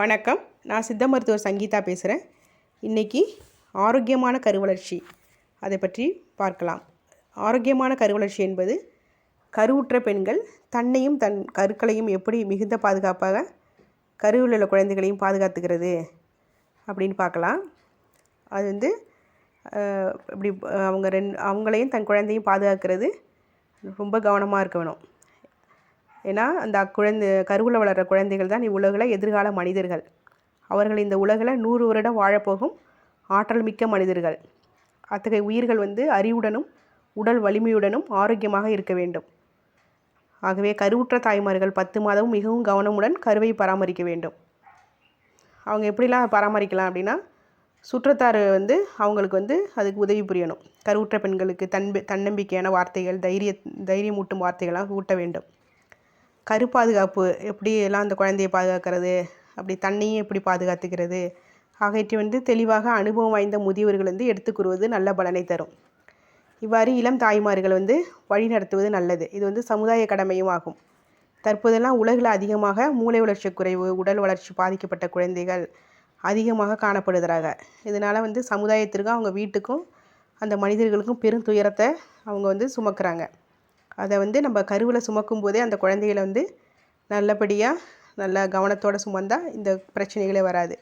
வணக்கம். நான் சித்த மருத்துவர் சங்கீதா பேசுகிறேன் இன்றைக்கி ஆரோக்கியமான கருவளர்ச்சி. அதை பற்றி பார்க்கலாம். ஆரோக்கியமான கருவளர்ச்சி என்பது கருவுற்ற பெண்கள் தன்னையும் தன் கருக்களையும் எப்படி மிகுந்த பாதுகாப்பாக கருவில் உள்ள குழந்தைகளையும் பாதுகாத்துக்கிறது அப்படின்னு பார்க்கலாம். அது வந்து இப்படி அவங்க ரெண் அவங்களையும் தன் குழந்தையும் பாதுகாக்கிறது ரொம்ப கவனமாக இருக்க வேணும் ஏன்னா அந்த குழந்தை கருவில் வளர்கிற குழந்தைகள் தான் இவ்வுலகில் எதிர்கால மனிதர்கள். அவர்கள் இந்த உலகில் நூறு வருடம் வாழப்போகும் ஆற்றல் மிக்க மனிதர்கள். அத்தகைய உயிர்கள் வந்து அறிவுடனும் உடல் வலிமையுடனும் ஆரோக்கியமாக இருக்க வேண்டும். ஆகவே கருவுற்ற தாய்மார்கள் பத்து மாதமும் மிகவும் கவனமுடன் கருவை பராமரிக்க வேண்டும். அவங்க எப்படிலாம் பராமரிக்கலாம் அப்படின்னா சுற்றத்தார் வந்து அவங்களுக்கு வந்து அதுக்கு உதவி புரியணும். கருவுற்ற பெண்களுக்கு தன்பி தன்னம்பிக்கையான வார்த்தைகள் தைரிய தைரியமூட்டும் வார்த்தைகளாக ஊட்ட வேண்டும். கரு பாதுகாப்பு எப்படி எல்லாம் அந்த குழந்தையை பாதுகாக்கிறது அப்படி தன்னையும் எப்படி பாதுகாத்துக்கிறது ஆகியவற்றை வந்து தெளிவாக அனுபவம் வாய்ந்த முதியவர்கள் வந்து எடுத்துக்கூறுவது நல்ல பலனை தரும். இவ்வாறு இளம் தாய்மார்கள் வந்து வழி நடத்துவது நல்லது. இது வந்து சமுதாய கடமையும் ஆகும். தற்போதெல்லாம் உலகில் அதிகமாக மூளை வளர்ச்சி குறைவு உடல் வளர்ச்சி பாதிக்கப்பட்ட குழந்தைகள் அதிகமாக காணப்படுகிறாங்க. இதனால் வந்து சமுதாயத்திற்கும் அவங்க வீட்டுக்கும் அந்த மனிதர்களுக்கும் பெரும் துயரத்தை அவங்க வந்து சுமக்கிறாங்க. அதை வந்து நம்ம கருவில் சுமக்கும் போதே அந்த குழந்தைகளை வந்து நல்லபடியாக நல்ல கவனத்தோடு சுமந்தால் இந்த பிரச்சனைகளே வராது.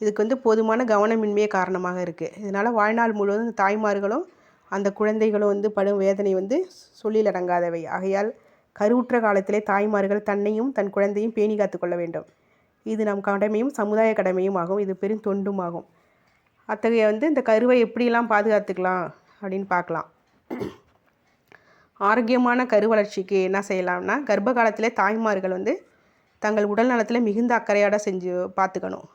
இதுக்கு வந்து போதுமான கவனமின்மையே காரணமாக இருக்குது இதனால் வாழ்நாள் முழுவதும் இந்த தாய்மார்களும் அந்த குழந்தைகளும் வந்து படும் வேதனை வந்து சொல்லிலடங்காதவை ஆகையால் கருவுற்ற காலத்திலே தாய்மார்கள் தன்னையும் தன் குழந்தையும் பேணி காத்து கொள்ள வேண்டும். இது நம் கடமையும் சமுதாய கடமையும் ஆகும். இது பெரும் தொண்டும் ஆகும். அத்தகைய வந்து இந்த கருவை எப்படியெல்லாம் பாதுகாத்துக்கலாம் அப்படின்னு பார்க்கலாம். ஆரோக்கியமான கரு வளர்ச்சிக்கு என்ன செய்யலாம்னா கர்ப்ப காலத்தில் தாய்மார்கள் வந்து தங்கள் உடல் நலத்தில் மிகுந்த அக்கறையோட செஞ்சு பார்த்துக்கணும்.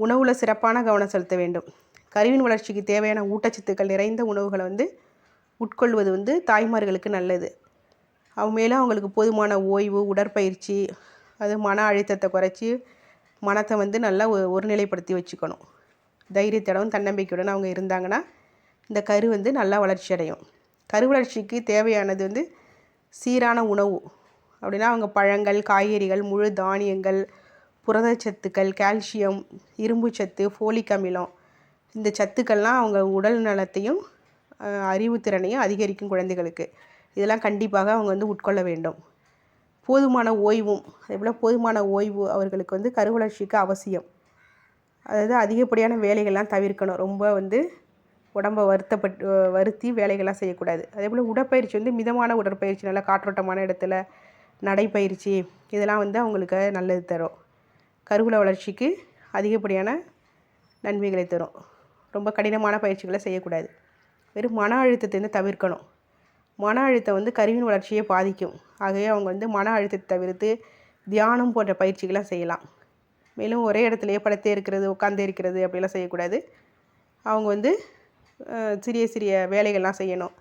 உணவில் சிறப்பான கவனம் செலுத்த வேண்டும். கருவின் வளர்ச்சிக்கு தேவையான ஊட்டச்சத்துக்கள் நிறைந்த உணவுகளை வந்து உட்கொள்வது வந்து தாய்மார்களுக்கு நல்லது. அவங்க மேலும் அவங்களுக்கு போதுமான ஓய்வு உடற்பயிற்சி அது மன அழுத்தத்தை குறைச்சி மனத்தை வந்து நல்லா ஒருநிலைப்படுத்தி வச்சுக்கணும். தைரியத்தோடவும் தன்னம்பிக்கையுடன் அவங்க இருந்தாங்கன்னா இந்த கரு வந்து நல்லா வளர்ச்சி அடையும். கரு வளர்ச்சிக்கு தேவையானது வந்து சீரான உணவு. அப்படின்னா அவங்க பழங்கள் காய்கறிகள் முழு தானியங்கள் புரதச்சத்துக்கள் கால்சியம் இரும்புச்சத்து ஃபோலிக் அமிலம். இந்த சத்துக்கள்லாம் அவங்க உடல் நலத்தையும் அறிவுத்திறனையும் அதிகரிக்கும் குழந்தைகளுக்கு. இதெல்லாம் கண்டிப்பாக அவங்க வந்து உட்கொள்ள வேண்டும். போதுமான ஓய்வும் அதேபோல் போதுமான ஓய்வு அவர்களுக்கு வந்து கருவளர்ச்சிக்கு அவசியம். அதாவது அதிகப்படியான வேலைகள்லாம் தவிர்க்கணும். ரொம்ப வந்து உடம்பை வருத்தப்பட்டு வருத்தி வேலைகள்லாம் செய்யக்கூடாது. அதே போல் உடற்பயிற்சி வந்து மிதமான உடற்பயிற்சி நல்லா காற்றோட்டமான இடத்துல நடைப்பயிற்சி இதெல்லாம் வந்து அவங்களுக்கு நல்லது தரும். கருவுல வளர்ச்சிக்கு அதிகப்படியான நன்மைகளை தரும். ரொம்ப கடினமான பயிற்சிகளை செய்யக்கூடாது. வெறும் மன அழுத்தத்தை வந்து தவிர்க்கணும். மன அழுத்தம் வந்து கருவின் வளர்ச்சியை பாதிக்கும். ஆகவே அவங்க வந்து மன அழுத்தத்தை தவிர்த்து தியானம் போன்ற பயிற்சிகளை செய்யலாம். மேலும் ஒரே இடத்துலையே படுத்தே இருக்கிறது உட்காந்தே இருக்கிறது அப்படிலாம் செய்யக்கூடாது. அவங்க வந்து சிறிய சிறிய வேலைகள்லாம் செய்யணும்.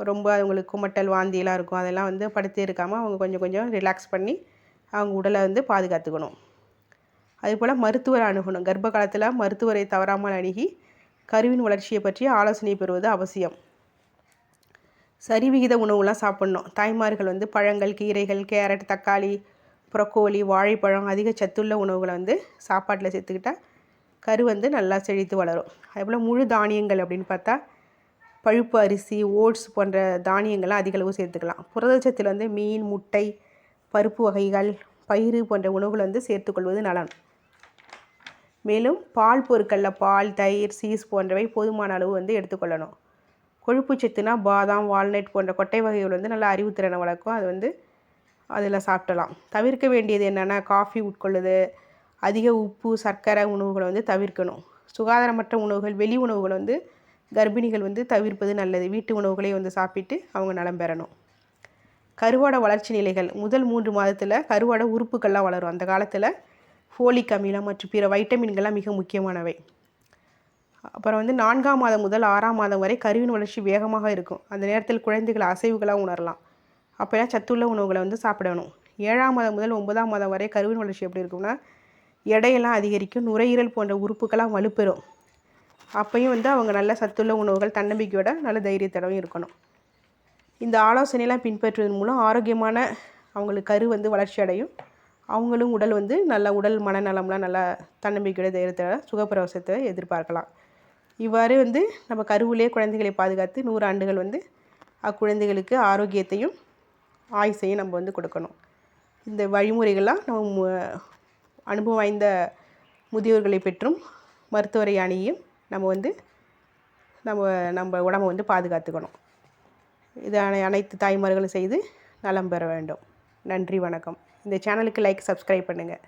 ரொம்ப அவங்களுக்கு குமட்டல் வாந்தியெல்லாம் இருக்கும். அதெல்லாம் வந்து படுத்தே இருக்காமல் அவங்க கொஞ்சம் கொஞ்சம் ரிலாக்ஸ் பண்ணி அவங்க உடலை வந்து பாதுகாத்துக்கணும். அதுபோல் மருத்துவரை அணுகணும். கர்ப்ப காலத்தில் மருத்துவரை தவறாமல் அணுகி கருவின் வளர்ச்சியை பற்றி ஆலோசனை பெறுவது அவசியம். சரிவிகித உணவுலாம் சாப்பிட்ணும். தாய்மார்கள் வந்து பழங்கள் கீரைகள் கேரட் தக்காளி ப்ரொக்கோலி வாழைப்பழம் அதிக சத்துள்ள உணவுகளை வந்து சாப்பாட்டில் சேர்த்துக்கிட்டா கரு வந்து நல்லா செழித்து வளரும். அதேபோல் முழு தானியங்கள் அப்படின்னு பார்த்தா பழுப்பு அரிசி ஓட்ஸ் போன்ற தானியங்கள்லாம் அதிகளவு சேர்த்துக்கலாம். புரதச்சத்தில் வந்து மீன் முட்டை பருப்பு வகைகள் பயிறு போன்ற உணவுகளை வந்து சேர்த்துக்கொள்வது நலன் மேலும் பால் பொருட்களில் பால் தயிர் சீஸ் போன்றவை போதுமான அளவு வந்து எடுத்துக்கொள்ளணும் கொழுப்பு சத்துனா பாதாம் வால்நட் போன்ற கொட்டை வகைகள் வந்து நல்லா அறிவுத்திறனை வளர்க்கும். அது வந்து அதில் சாப்பிடலாம். தவிர்க்க வேண்டியது என்னென்னா காஃபி உட்கொள்ளுது அதிக உப்பு சர்க்கரை உணவுகளை வந்து தவிர்க்கணும். சுகாதாரமற்ற உணவுகள் வெளி உணவுகளை வந்து கர்ப்பிணிகள் வந்து தவிர்ப்பது நல்லது. வீட்டு உணவுகளை வந்து சாப்பிட்டு அவங்க நலம் பெறணும். கருவாட வளர்ச்சி நிலைகள். முதல் மூன்று மாதத்தில் கருவாட உறுப்புகள்லாம் வளரும். அந்த காலத்தில் ஃபோலிக் அமிலம் மற்றும் பிற வைட்டமின்கள்லாம் மிக முக்கியமானவை. அப்புறம் வந்து நான்காம் மாதம் முதல் ஆறாம் மாதம் வரை கருவின் வளர்ச்சி வேகமாக இருக்கும். அந்த நேரத்தில் குழந்தைகள் அசைவுகளாக உணரலாம். அப்போலாம் சத்துள்ள உணவுகளை வந்து சாப்பிடணும். ஏழாம் மாதம் முதல் ஒன்பதாம் மாதம் வரை கருவின் வளர்ச்சி எப்படி இருக்கும்னா எடையெல்லாம் அதிகரிக்கும். நுரையீரல் போன்ற உறுப்புகள்லாம் வலுப்பெறும். அப்பையும் வந்து அவங்க நல்ல சத்துள்ள உணவுகள் தன்னம்பிக்கையோட நல்ல தைரியத்தோடவும் இருக்கணும். இந்த ஆலோசனையெல்லாம் பின்பற்றுவதன் மூலம் ஆரோக்கியமான அவங்களுக்கு கரு வந்து வளர்ச்சி அடையும். அவங்களும் உடல் வந்து நல்ல உடல் மனநலம்லாம் நல்லா தன்னம்பிக்கையோட தைரியத்தோட சுகப்பிரவசத்தை எதிர்பார்க்கலாம். இவ்வாறு வந்து நம்ம கருவிலே குழந்தைகளை பாதுகாத்து நூறு ஆண்டுகள் வந்து அக்குழந்தைகளுக்கு ஆரோக்கியத்தையும் ஆயுசையும் நம்ம வந்து கொடுக்கணும். இந்த வழிமுறைகள்லாம் நம்ம மு- அனுபவம் வாய்ந்த முதியோர்களை பெற்றும் மருத்துவரை அணியும் நம்ம வந்து நம்ம நம்ம உடம்பை வந்து பாதுகாத்துக்கணும். இது அனைத்து தாய்மார்களும் செய்து நலம் பெற வேண்டும். நன்றி வணக்கம். இந்த சேனலுக்கு லைக் சப்ஸ்கிரைப் பண்ணுங்கள்